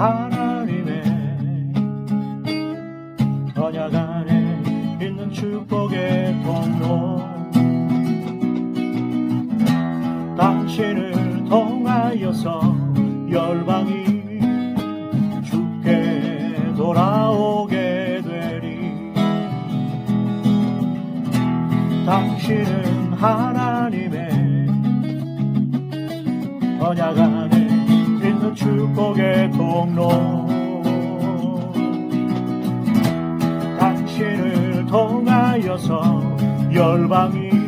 하나님의 언약 안에 있는 축복의 통로 당신을 통하여서 열방이 주께 돌아오게 되리. 당신은 하나님의 언약 있는 축복의 통로. 당신을 통하여서 열방이